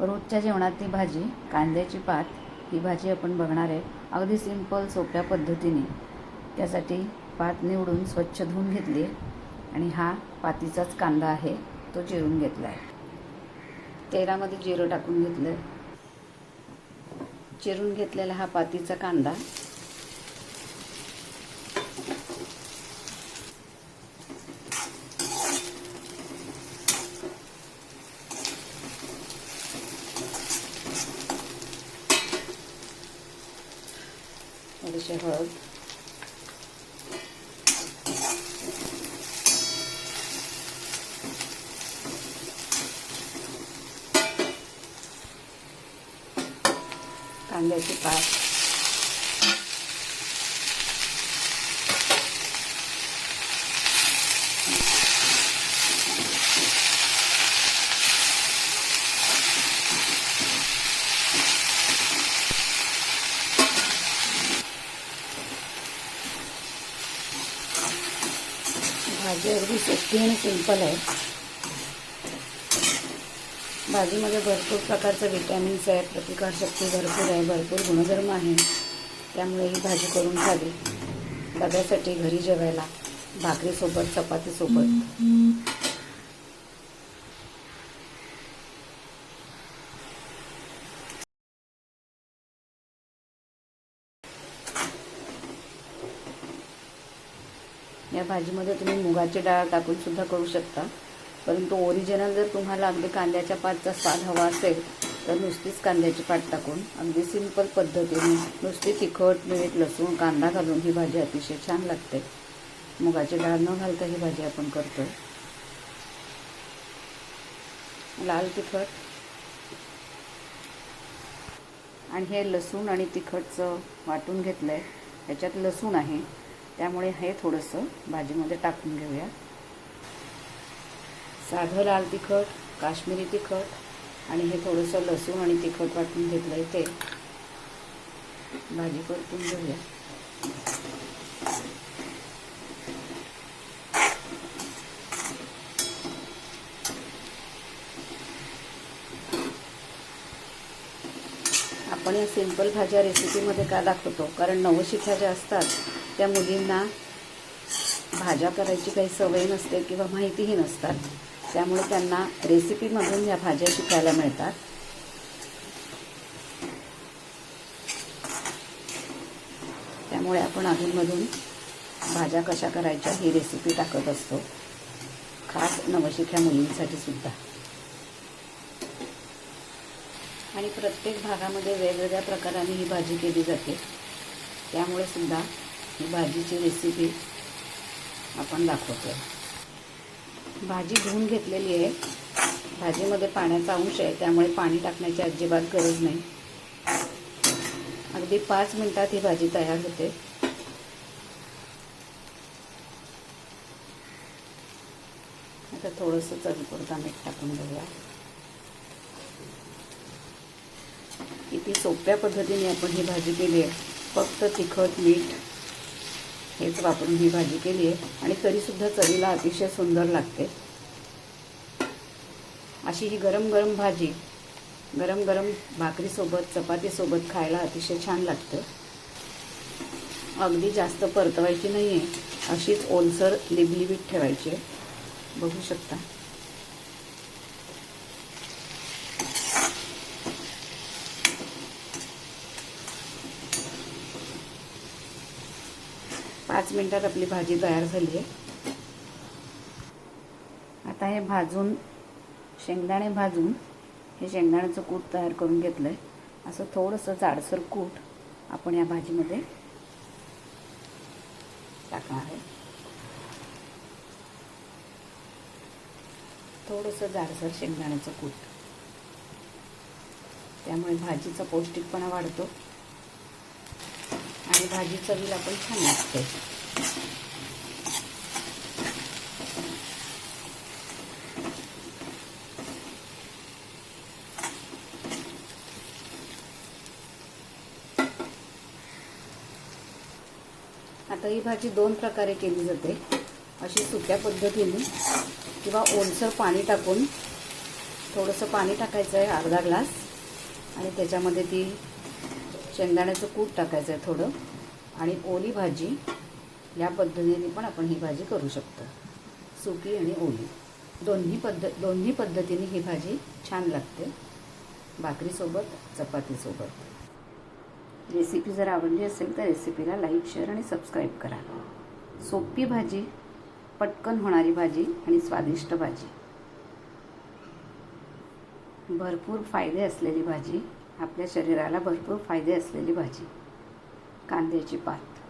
रोजच्या जेवणात ती भाजी कांद्याची पात ही भाजी आपण बघणार आहे. अगदी सिंपल सोप्या पद्धतीने. त्यासाठी पात निवडून स्वच्छ धुवून घेतली आणि हा पातीचाच कांदा आहे तो चिरून घेतला आहे तेलामध्ये जिरं टाकून घेतलं चिरून घेतलेला हा पातीचा कांदा थोडीशी हळद कांद्याची पात भाजी अगदी सोपी आणि सिंपल आहे. भाजीमध्ये भरपूर प्रकारचं विटॅमिन्स आहे प्रतिकारशक्ती भरपूर आहे भरपूर गुणधर्म आहे. त्यामुळे ही भाजी करून खावी सगळ्यासाठी घरी जेवायला भाकरीसोबत चपातीसोबत. या भाजीमध्ये तुम्ही मुगाची डाळ टाकून सुद्धा करू शकता. परंतु ओरिजिनल जर तुम्हाला अगदी कांद्याच्या पातचा स्वाद हवा असेल तर नुसतीच कांद्याची पात टाकून अगदी सिंपल पद्धतीने नुसती तिखट मीठ लसूण कांदा घालून ही भाजी अतिशय छान लागते. मुगाची डाळ न घालता ही भाजी आपण करतो लाल तिखट. आणि हे लसूण आणि तिखटचं वाटून घेतलं आहे ह्याच्यात लसूण आहे. त्यामुळे हे थोडंसं भाजीमध्ये टाकून घेऊया. साधं लाल तिखट काश्मीरी तिखट आणि हे थोडंसं लसूण आणि तिखट वाटून घेतलं आहे ते. भाजी परतून घेऊया. आपण या सिंपल भाज्या रेसिपीमध्ये का दाखवतो? कारण नवशिख्या ज्या असतात. त्या मुलींना भाज्या करायची काही सवय नसते किंवा माहितीही नसतात. त्यामुळे त्यांना रेसिपीमधून या भाज्या शिकायला मिळतात. त्यामुळे आपण अधूनमधून भाज्या कशा करायच्या ही रेसिपी टाकत असतो. खास नवशिक्या मुलींसाठी सुद्धा. आणि प्रत्येक भागामध्ये वेगवेगळ्या प्रकाराने ही भाजी केली जाते. त्यामुळे सुद्धा ही भाजीची रेसिपी आपण दाखवतो भाजी धुवून घेतलेली आहे. भाजीमध्ये पाण्याचा अंश आहे त्यामुळे पाणी टाकण्याची अजिबात गरज नाही. अगदी पाच मिनिटात ही भाजी तयार होते. आता थोडंसं चवीपुरता मीठ टाकून घेऊया. किती सोप्या पद्धतीने आपण ही भाजी केली आहे. फक्त तिखट मीठ हेच वापरून ही भाजी केली आहे. आणि तरीसुद्धा चवीला अतिशय सुंदर लागते. अशी ही गरम गरम भाजी गरम गरम भाकरीसोबत चपातीसोबत खायला अतिशय छान लागतं. अगदी जास्त परतवायची नाही आहे अशीच ओलसर लिबलिबीत ठेवायची आहे. बघू शकता. पाच मिनिटात आपली भाजी तयार झाली आहे. आता हे भाजून शेंगदाणे भाजून हे शेंगदाण्याचं कूट तयार करून घेतलं आहे असं थोडंसं जाडसर कूट आपण या भाजीमध्ये टाकणार आहे. थोडंसं जाडसर शेंगदाण्याचं कूट. त्यामुळे भाजीचा पौष्टिकपणा वाढतो. आणि भाजी चवीला पण छान लागते. आता ही भाजी दोन प्रकारे केली जाते. अशी सुक्या पद्धतीने किंवा ओलसर पाणी टाकून थोडंसं पाणी टाकायचं आहे अर्धा ग्लास. आणि त्याच्यामध्ये ती शेंगदाण्याचं कूट टाकायचं आहे थोडं आणि ओली भाजी या पद्धतीने पण आपण ही भाजी करू शकतो. सुकी आणि ओली. दोन्ही पद्ध दोन्ही पद्धतीने ही भाजी छान लागते. भाकरीसोबत चपातीसोबत. रेसिपी जर आवडली असेल तर रेसिपीला लाईक शेअर आणि सबस्क्राईब करा. सोपी भाजी पटकन होणारी भाजी आणि स्वादिष्ट भाजी. भरपूर फायदे असलेली भाजी. आपल्या शरीराला भरपूर फायदे असलेली भाजी. कांद्याची पात.